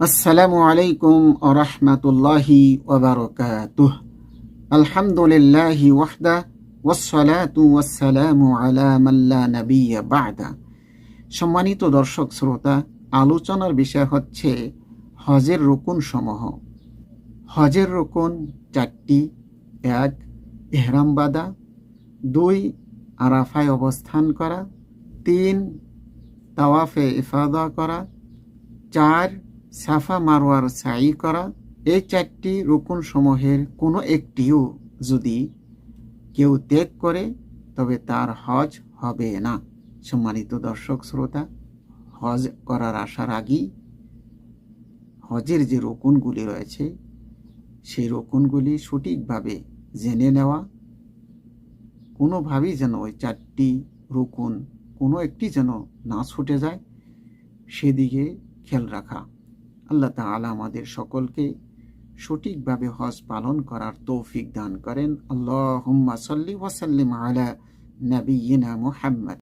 আসসালামু আলাইকুম আরহামতুল্লাহি ওবরকাতুহ আলহামদুলিল্লাহি ওয়াহদা ওয়াসসালাতু ওয়াসসালামু আলা মাল্লা নাবিয়্যা বা'দা। সম্মানিত দর্শক শ্রোতা, আলোচনার বিষয় হচ্ছে হজের রকুন সমূহ। হজের রকুন চারটি, এক, এহরাম বাদা দুই, আরাফায় অবস্থান করা, তিন, তাওয়াফে ইফাদা করা, চার সাফা মারোয়ার সাই করা এই চারটি রুকুন সমূহের কোনো একটিও যদি কেউ ত্যাগ করে, তবে তার হজ হবে না। সম্মানিত দর্শক শ্রোতা, হজ করার আসার আগেই হজের যে রকুনগুলি রয়েছে, সেই রকুনগুলি সঠিকভাবে জেনে নেওয়া, কোনোভাবেই যেন ওই চারটি রকুন কোনো একটি যেন না ছুটে যায়, সেদিকে খেয়াল রাখা। আল্লাহ তালা আমাদের সকলকে সঠিকভাবে হজ পালন করার তৌফিক দান করেন। আল্লাহ সাল্লি ওয়াসাল্লিম আলা নবীনা মুহাম্মদ।